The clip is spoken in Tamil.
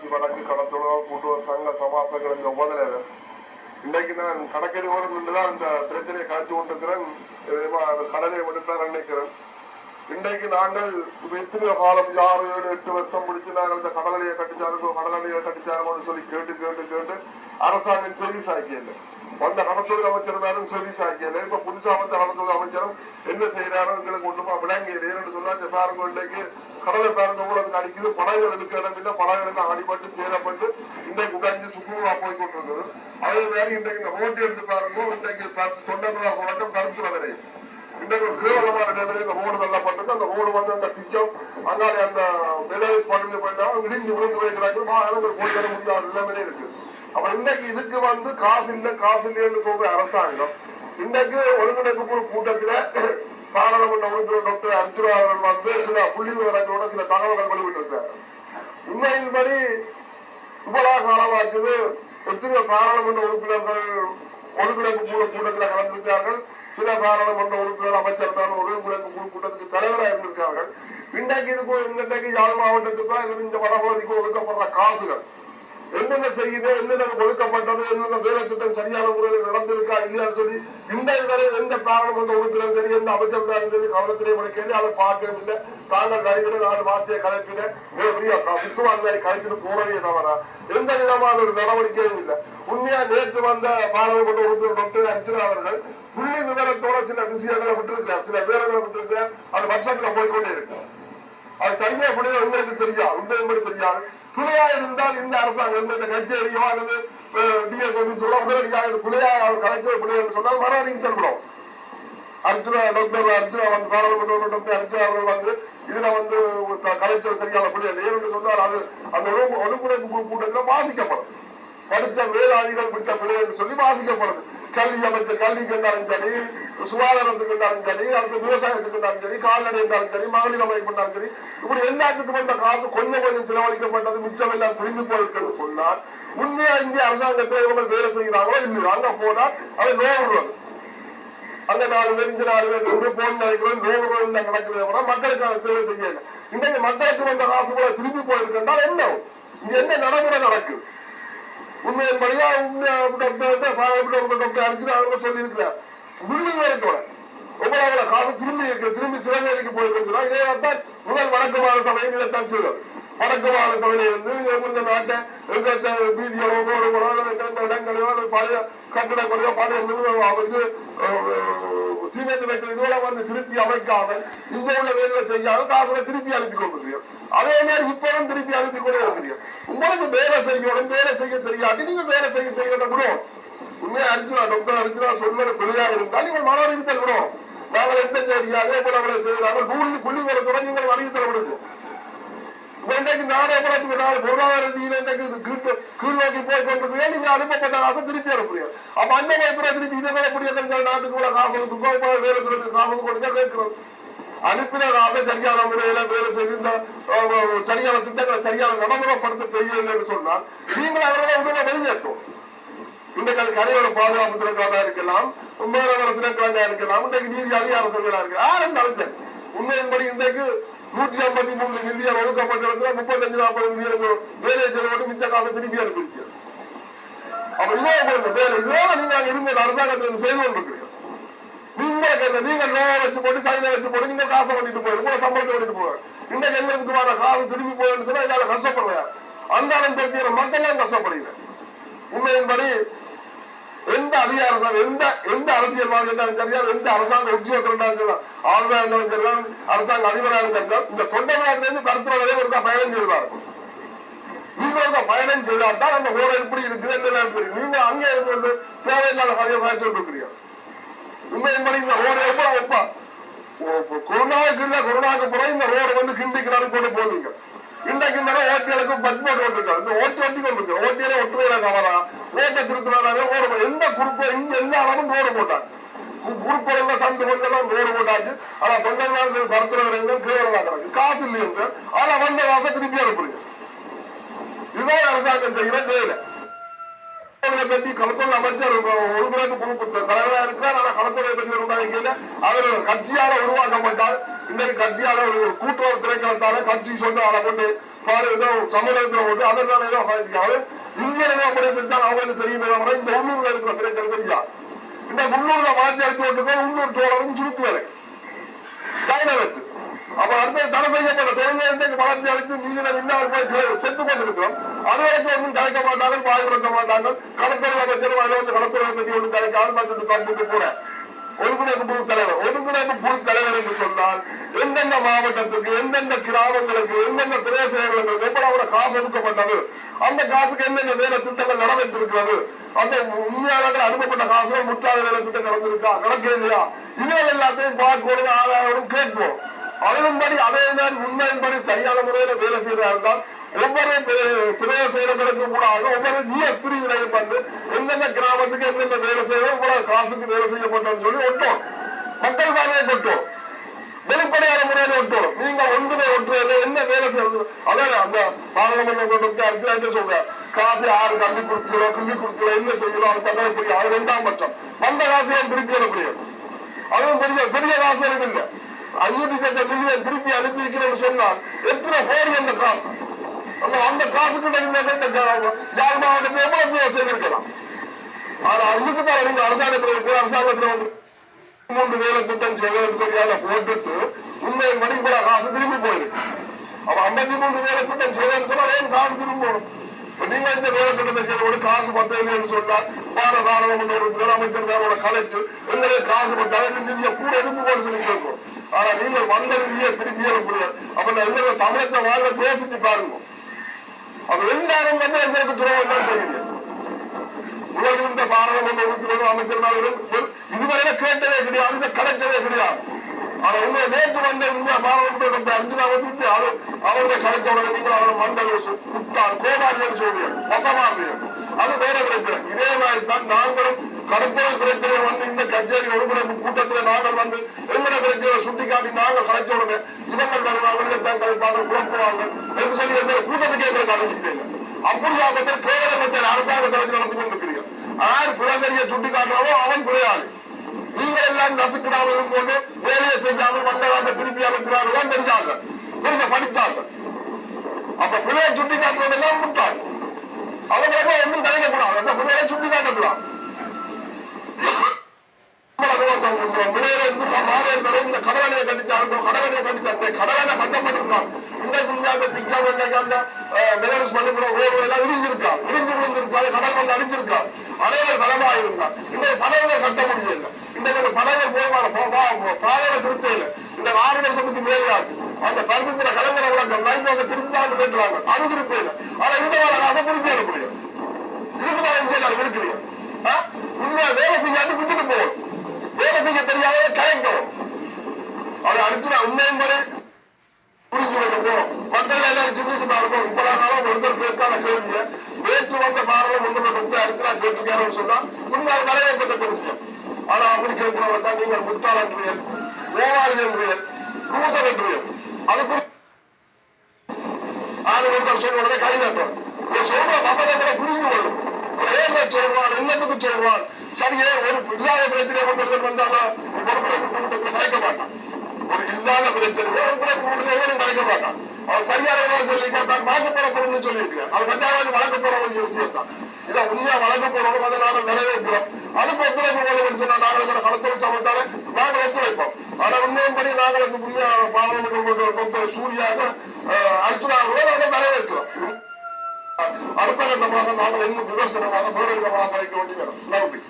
உள்ளாட்சி வடக்கு கடத்தொழிலாளர் கூட்டுறவு சங்க சமாசங்கள் இந்த உபதலைவர் இன்னைக்கு நான் கடற்கரை ஓரம் நின்றுதான் இந்த பிரச்சனையை கழிச்சு கொண்டிருக்கிறேன். அந்த கடலை எடுப்பேன் நினைக்கிறேன் இன்றைக்கு நாங்கள் இப்ப எத்தனையோ காலம் ஆறு ஏழு எட்டு வருஷம் முடிச்சு நாங்கள் இந்த கடலையை கட்டிச்சாருக்கோ கடலையை கட்டிச்சாருக்கோன்னு சொல்லி கேட்டு கேட்டு கேட்டு அரசாங்கம் செவிஸ் ஆக்கியது வந்த கடத்தொழில் அமைச்சர் மேலும் செவிஸ் ஆக்கியது இப்ப புதுசா வந்த கடத்தொழில் அமைச்சரும் என்ன செய்யறாரோ எங்களுக்கு ஒண்ணுமா? விளங்கியது சொன்னா இந்த கடலை இன்றைக்கு கடலை பாருங்க அடிக்குது. படகுகள் இருக்க இடம் இல்லை படகுகள் எல்லாம் அடிபட்டு சேரப்பட்டு இன்றைக்கு உடைஞ்சு சுக்குமா போய் கொண்டிருந்தது அதே மாதிரி இன்றைக்கு இந்த ஓட்டு எடுத்து பாருங்க. இன்றைக்கு பார்த்து தொண்டை வழக்கம் கருத்து வகரை இன்றைக்கு ஒரு கேவலமான நிலைமையில இந்த ரோடு தள்ளப்பட்டது அந்த ரோடு வந்து அந்த டிக்கம் அங்காடி அந்த மெதாலிஸ் பண்ணி போயிட்டாலும் இடிஞ்சு விழுந்து போய் கிடக்குது வாகனங்கள் போய் வர முடியாத இருக்கு. அப்ப இன்னைக்கு இதுக்கு வந்து காசு இல்லை காசு இல்லைன்னு சொல்ற அரசாங்கம் இன்னைக்கு ஒருங்கிணைப்பு குழு கூட்டத்துல பாராளுமன்ற உறுப்பினர் டாக்டர் அர்ஜுனா அவர்கள் வந்து சில புள்ளி விவரங்களோட சில தகவல்கள் வெளியிட்டிருக்காரு. உண்மையின்படி இவ்வளவு காலமாச்சது எத்தனையோ பாராளுமன்ற உறுப்பினர்கள் ஒருங்கிணைப்பு குழு கூட்டத்தில் கலந்திருக்கார்கள். சில பாராளுமன்ற உறுப்பினர் அமைச்சர்கள் ஒருங்கிணைப்பு குழு கூட்டத்துக்கு தலைவராக இருந்திருக்கார்கள். இன்றைக்கு இதுக்கு இன்றைக்கு யாழ் மாவட்டத்துக்கோ இந்த வடபகுதிக்கோ ஒதுக்கப்படுற காசுகள் என்னென்ன செய்யுது என்னென்ன ஒதுக்கப்பட்டது என்னென்ன வேலை திட்டம் சரியான முறையில் நடந்திருக்கா இல்லையான்னு சொல்லி இன்றைய வரை எந்த பாராளுமன்ற உறுப்பினரும் சரி எந்த அமைச்சர்களும் சொல்லி கவனத்திலே முடிக்கல அதை பார்க்கவில்லை தாங்கள் கழிவிட நாலு வார்த்தையை கலைப்பின எப்படியா சுத்தமாக மாதிரி கலைச்சிட்டு போறவே தவிர எந்த விதமான ஒரு நடவடிக்கையும் இல்லை. உண்மையா நேற்று வந்த பாராளுமன்ற உறுப்பினர் டாக்டர் அர்ஜுனா அவர்கள் புள்ளி விவரத்தோட சில விஷயங்களை விட்டுருக்கார் சில பேரங்களை விட்டுருக்கார் அது பட்சத்துல போய்கொண்டே இருக்கு. அது சரியா பிள்ளையா உங்களுக்கு தெரியாது உங்களுக்கு தெரியாது பிள்ளையா இருந்தால் இந்த அரசாங்கம் இந்த கச்சேரியோ அல்லது டிஎஸ் ஆபீஸோட உடனடியாக இது பிள்ளையா அவர் கலைச்சர் பிள்ளைன்னு சொன்னால் மறுபடியும் தரப்படும் அர்ஜுனா டாக்டர் அர்ஜுனா வந்து பாராளுமன்ற டாக்டர் அர்ஜுனா அவர்கள் வந்து இதுல வந்து கலைச்சல் சரியான பிள்ளை இல்லை ஏன்னு சொன்னால் அது அந்த ஒழுங்கு- ஒழுங்குமுறைப்பு குழு கூட்டத்தில் வாசிக்கப்படும். படிச்ச மேலாளிகள் விட்ட பிள்ளை என்று சொல்லி வாசிக்கப்படுது. கல்வி அமைச்ச கல்விக்கு இருந்தாலும் சரி சுகாதாரத்துக்கு இருந்தாலும் சரி அடுத்து விவசாயத்துக்கு இருந்தாலும் சரி கால்நடை இருந்தாலும் சரி மகளிர் அமைப்பு இருந்தாலும் சரி இப்படி எல்லாத்துக்கும் வந்த காசு கொஞ்சம் கொஞ்சம் செலவழிக்கப்பட்டது மிச்சம் எல்லாம் திரும்பி போயிருக்குன்னு சொன்னால் உண்மையா இந்திய அரசாங்கத்தில் இவங்க வேலை செய்கிறாங்களோ இல்லையோ? அங்க போனா அது நோவுறது. அங்க நாலு பேர் இங்க நாலு பேர் நின்று போன் நினைக்கிறோம் நூறு ரூபாய் தான் நடக்குது விட மக்களுக்கான சேவை செய்யல இன்னைக்கு மக்களுக்கு வந்த காசு கூட திரும்பி போயிருக்குன்னா என்ன? இங்க என்ன நடைமுறை நடக்குது? உண்மையின்படியா உண்மையா டாக்டர் பாராளுமன்ற டாக்டர் அர்ஜுனா அவங்க சொல்லியிருக்கிறார். புள்ளி விவரத்தோட காசு திரும்பி இருக்கு திரும்பி சிவகேரிக்கு போயிருக்குன்னு சொன்னா இதே தான் முதல் வணக்கமான சமயம் இதைத்தான் செய்தது வடக்கு மாநில இருந்து இந்த நாட்டை எங்க வீதிகளோ ரோடுகளோ அல்லது எந்த அல்லது பழைய கட்டிடங்களோ பழைய நிறுவனம் இது சீனத்து இதோட வந்து திருத்தி அமைக்காமல் இங்க உள்ள வேலை செய்யாமல் காசுல திருப்பி அனுப்பி கொண்டிருக்கிறோம் அதே மாதிரி இப்பவும் திருப்பி அனுப்பி கொண்டே இருக்கிறோம் உங்களுக்கு வேலை செய்யணும் வேலை செய்ய தெரியாட்டி நீங்க வேலை செய்ய தெரியணும் கூட. உண்மையா அர்ஜுனா டாக்டர் அர்ஜுனா சொல்வது பிள்ளையாக இருந்தால் நீங்கள் மன அறிவித்தல் விடும் நாங்கள் எந்த தேதியாக எவ்வளவு செய்கிறாங்க புள்ளி புள்ளி வரத்துடன் நீங்கள் அறிவித்தல் விடுங்க இன்றைக்கு நாடு படத்துக்கு நாடு பொருளாதார ரீதியில் இன்றைக்கு கீழ்நோக்கி போய் கொண்டிருக்கீங்க நீங்க அனுப்பப்பட்ட காசை திருப்பி அனுப்புறீங்க? அப்ப அந்த கைப்புற திருப்பி இதை விடக்கூடிய நாட்டுக்கு உள்ள காசு கொடுக்கோ வேலை துறைக்கு காசு கொடுக்க கேட்கிறோம். அனுப்பின காசை சரியான முறையில வேலை செய்து இந்த சரியான திட்டங்களை சரியான நடைமுறைப்படுத்த தெரியலன்னு சொன்னால் நீங்கள் அவர்களை உடனே வெளியேற்றும் இன்றைக்கு அது கரையோட பாதுகாப்பு திணைக்களா இருக்கலாம் மேலவர திணைக்களா இருக்கலாம் இன்றைக்கு நீதி அதிகார சபைகளா இருக்கலாம். யாரும் நடந்தது உண்மையின்படி இன்றைக்கு நூற்றி ஐம்பத்தி மூணு மில்லியன் ஒதுக்கப்பட்ட இடத்துல முப்பத்தஞ்சு நாற்பது மில்லியன் வேலையை செலவிட்டு மிச்ச காசை திருப்பி அனுப்பியிருக்கிறது அப்ப இதே வேலை. இதோட நீங்க அங்க இருந்த அரசாங்கத்தில் செய்து கொண்டிருக்கிறீங்க. நீங்க என்ன நீங்க லோன் வச்சு போட்டு சைனை வச்சு போட்டு நீங்க காசை பண்ணிட்டு போயிரு. உங்க சம்பளத்தை பண்ணிட்டு போயிரு. இன்னைக்கு எங்களுக்கு வர காசு திருப்பி போயிருந்து சொன்னா இதால கஷ்டப்படுறேன் அந்த தெரிஞ்சுக்கிற மக்கள் தான் கஷ்டப்படுகிறேன் உண்மையின்படி எந்த அதிகார சபை எந்த எந்த அரசியல்வாதி இருந்தாலும் சரியா எந்த அரசாங்க உத்தியோகத்தில் இருந்தாலும் சரி ஆளுநர் இருந்தாலும் சரிதான் அரசாங்க அதிபராக இருந்தாலும் இந்த தொண்டை நாட்டிலிருந்து கருத்துறதே ஒரு பயணம் செய்வார். நீங்க ஒரு பயணம் செய்தால் அந்த ஓட எப்படி இருக்குது என்ன தெரியும். நீங்க அங்கே இருந்து தேவையில்லாத கதையை பயந்து இருக்கிறீங்க உண்மையின்படி இந்த ஓட எப்போ வைப்பா? கொரோனாவுக்கு இல்ல கொரோனாவுக்கு பிறகு இந்த ரோடு வந்து கிண்டிக்கு நாள் போட்டு போனீங்க. இன்றைக்கு இந்த ஓட்டிகளுக்கு பஸ் போட்டு ஓட்டுருக்காங்க இந்த ஓட்டி வண்டி கொண்டு ஓட்டியில ஒட்டுவேல கவரா ஓட்டை திருத்தினாலே ஓடு எந்த குறுப்பு இங்க எல்லா அளவும் ரோடு போட்டாச்சு குறுப்படல சந்து கொஞ்சம் ரோடு போட்டாச்சு. ஆனா தொண்டை நாள் பருத்துறவங்க கேவலமா கிடக்கு. காசு இல்லைன்னு ஆனா வந்த காசை திருப்பி அனுப்புறீங்க. இதுதான் அரசாங்கம் செய்கிற வேலை. பற்றி களத்துறை அமைச்சர் ஒரு குழு தலைவராக இருக்கிறார் ஆனா களத்துறை பற்றி உண்டாக்கல அவர் கட்சியால உருவாக்கப்பட்டால் இன்னைக்கு கட்சியால ஒரு கூட்டுறவு திரைக்களத்தால கட்சி சொன்ன அதை கொண்டு பாரு ஏதோ சமூகத்துல கொண்டு அதனால ஏதோ சாதிக்காது இந்திய நிலப்படை தான் அவங்களுக்கு தெரியுமே தவிர இந்த உள்ளூர்ல இருக்கிற பிரச்சனை தெரியா இந்த உள்ளூர்ல மாற்றி அடித்து கொண்டு உள்ளூர் தோழரும் சுருக்கு வேலை டைனவெட் அப்ப அடுத்த தடை செய்யப்பட்ட தொழில்நுட்பத்தை வளர்ச்சி அளித்து மீதில இல்லாமல் போய் செத்து கொண்டிருக்கிறோம். அது வரைக்கும் ஒன்றும் கலைக்க மாட்டார்கள் பாதுகாக்க மாட்டார்கள். மாட்டாங்க கடற்கரை அமைச்சரும் அதில் வந்து கடற்கரை பற்றி ஒன்றும் கலைக்காமல் பார்த்துட்டு பார்த்துட்டு கூட ஒருங்கிணைப்பு குழு தலைவர் ஒருங்கிணைப்பு குழு தலைவர் என்று சொன்னால் எந்தெந்த மாவட்டத்துக்கு எந்தெந்த கிராமங்களுக்கு எந்தெந்த பிரதேச பிரதேசங்களுக்கு எவ்வளவு காசு ஒதுக்கப்பட்டது அந்த காசுக்கு என்னென்ன வேலை திட்டங்கள் நடந்திருக்கிறது அந்த உண்மையாளர்கள் அனுப்பப்பட்ட காசுகள் முற்றாத வேலை திட்டம் நடந்திருக்கா நடக்க இல்லையா? இதே எல்லாத்தையும் பார்க்கணும் ஆதாரம் கேட்போம். அதன்படி அதே மாதிரி உண்மையின்படி சரியான முறையில வேலை செய்தால் ஒவ்வொரு பிர- பிரதேச செயலர்களுக்கு கூட ஒவ்வொரு ஜிஎஸ் பிரிவினையும் வந்து எந்தெந்த கிராமத்துக்கு எந்தெந்த வேலை செய்யணும் இவ்வளவு காசுக்கு வேலை செய்யப்பட்டோம்னு சொல்லி ஒட்டோம் மக்கள் பார்வையை கொட்டோம் வெளிப்படையான முறையில் ஒட்டணும் நீங்க ஒன்றுமே ஒட்டுறது என்ன வேலை செய்யறது? அதான் அந்த பாராளுமன்ற கூட்டத்தை அடுத்த சொல்ற காசு யாரு கல்வி கொடுக்கிறோம் கிள்ளி கொடுக்கிறோம் என்ன செய்யணும்? அது தங்களை தெரியும். அது ரெண்டாம் பட்சம். வந்த காசு ஏன் திருப்பி அனுப்புறீங்க அதுவும் பெரிய பெரிய காசு எனக்கு இல்லை ஐநூத்தி சட்ட மில்லியன் திருப்பி அனுப்பி வைக்கிறேன்னு சொன்னால் எத்தனை கோடி அந்த காசு? அந்த அந்த காசுக்கு இந்த யார் மாவட்டத்தை எவ்வளவு தூரம் செய்திருக்கலாம் ஆனா அதுக்கு தான் நீங்க அரசாங்கத்தில் இருக்கு அரசாங்கத்தில் வந்து மூன்று வேலை கூட்டம் செய்வதற்கு சொல்லியால போட்டுட்டு உண்மை மணிக்கூட காசு திரும்பி போயிருக்கு அப்ப ஐம்பத்தி மூன்று வேலை கூட்டம் செய்வதற்கு சொன்னா ஏன் காசு திரும்ப போகணும்? நீங்க இந்த வேலை திட்டத்தை செய்யக்கூடிய காசு பத்தவில்லைன்னு சொன்னா பார ராணுவம் முதலமைச்சர் அமைச்சர் கலைச்சு எங்களே காசு பத்தாலும் நிதியை கூட எதுக்கு போட சொல்லி கேட்கும் ஆனா நீங்கள் வந்த நிதியை திருப்பி அனுப்புறீங்க அப்ப நான் தமிழத்தை வாழ பேசிட்டு பாருங்க. அது எல்லாரும் வந்து எங்களுக்கு துரோகம் தான் செய்யுங்க உலகில் இந்த பாராளுமன்ற உறுப்பினரும் அமைச்சர்களும் இதுவரையில கேட்டதே கிடையாது இதை கலைச்சதே கிடையாது. ஆனா உங்க நேற்று வந்த இந்த பாராளுமன்ற அஞ்சு வந்து அது அவருடைய கலைச்ச உடனே நீங்கள் அவரை மண்டல முட்டாள் கோமாளியல் அது வேற பிரச்சனை. இதே மாதிரி தான் நாங்களும் கடற்கரை பிரச்சனை வந்து இந்த கச்சேரி ஒருங்கிணைப்பு கூட்டத்தில் நாங்கள் வந்து எங்கட பிரச்சனை சுட்டிக்காட்டி நாங்கள் கலைச்ச உடனே இவங்கள் வருவாங்க தான் கலைப்பாங்க குழப்புவாங்க என்று சொல்லி எங்களை கூட்டத்துக்கு எங்களை கலைஞ்சிட்டீங்க. அப்படியாப்பட்ட கேவலப்பட்ட அரசாங்கத்தை வச்சு நடந்து கொண்டிருக்கிறீர்கள். யார் பிழைசரியை சுட்டி காட்டுறாரோ அவன் பிழையாளி நீங்கள் எல்லாம் நசுக்கிடாமல் கொண்டு வேலையை செய்யாமல் வந்தவாச திருப்பி அனுப்புறாங்களோ தெரிஞ்சாங்க தெரிஞ்ச படித்தாங்க அப்ப பிள்ளையை சுட்டி காட்டுறது எல்லாம் முட்டாள். அவங்களுக்கு ஒன்றும் கிடைக்கக்கூடாது அந்த பிள்ளையை சுட்டி காட்டக்கூடாது கடவனையை கட்டிச்சாங்க கடவனையை கட்டிச்சாங்க கடவுளை கட்டப்பட்டிருந்தான் இன்றைக்கு இந்தியாவுக்கு திட்டம் இன்னைக்கு அந்த மெலன்ஸ் பண்ணிக்கிற ரோடு எல்லாம் இடிஞ்சிருக்கா இடிஞ்சு விழுந்திருக்கா கடல் வந்து அடிச்சிருக்கா அனைவர் பலமா இருந்தா இன்றைக்கு படகுகளை கட்ட முடியல இன்றைக்கு அந்த படகு போவான திருத்த இல்லை இந்த ஆறு வருஷத்துக்கு மேலே அந்த பருத்திர கலைஞர விளக்கம் நைன் மாசம் திருத்தாண்டு கேட்டுறாங்க அது திருத்த இல்லை ஆனா இந்த வர காசை திருப்பி முடியும் இதுக்கு தான் எம்ஜிஆர் இருக்கிறீங்க உண்மையா வேலை செய்யாண்டு விட்டுட்டு போகணும் வேலை செய்ய தெரியாத கலைக்கணும் அது அடுத்து நான் உண்மையும் முறை புரிஞ்சு மக்கள் எல்லாரும் சிந்திச்சு பாருங்க இப்பதான் ஒருத்தர் கேட்காத கேள்விய நேற்று வந்த பாரதம் முன்னோட்டு அடுத்து நான் கேட்டிருக்காருன்னு சொன்னா உண்மையாக நிறைவேற்றத்தக்க விஷயம். ஆனா அப்படி கேட்கிறவங்க தான் நீங்கள் முட்டாள் என்றீர்கள் என்றீர்கள் என்றீர்கள் அதுக்கு ஆறு ஒருத்தர் உடனே கை தட்டுவார் புரிந்து கொள்ளும் சொல்றான் என்னத்துக்கு சொல்றான் சரியே ஒரு இல்லாத பிரச்சனை ஒருத்தர் வந்தாலும் ஒரு கலைக்க மாட்டான். ஒரு மாட்டான். அவன் சரியான தான் போறோம்னு அவன் ரெண்டாவது வேண்டிய விஷயம் தான் உண்மையா வழக்க போறோம் அதை நாங்கள் நிறைவேற்றுறோம் அதுக்கு ஒத்துழைப்பு போதும்னு சொன்னா நாங்கள் எங்களை களத்தொழில் சமத்தால நாங்கள் ஒத்துழைப்போம். ஆனா உண்மையின்படி நாங்கள் உண்மையா பாராளுமன்ற சூரியாக அடுத்ததாக நாங்கள் நிறைவேற்றுறோம் அடுத்த கட்டமாக நாங்கள் இன்னும் விமர்சனமாக முதலிடமாக கிடைக்க வேண்டி வரும் நன்றி.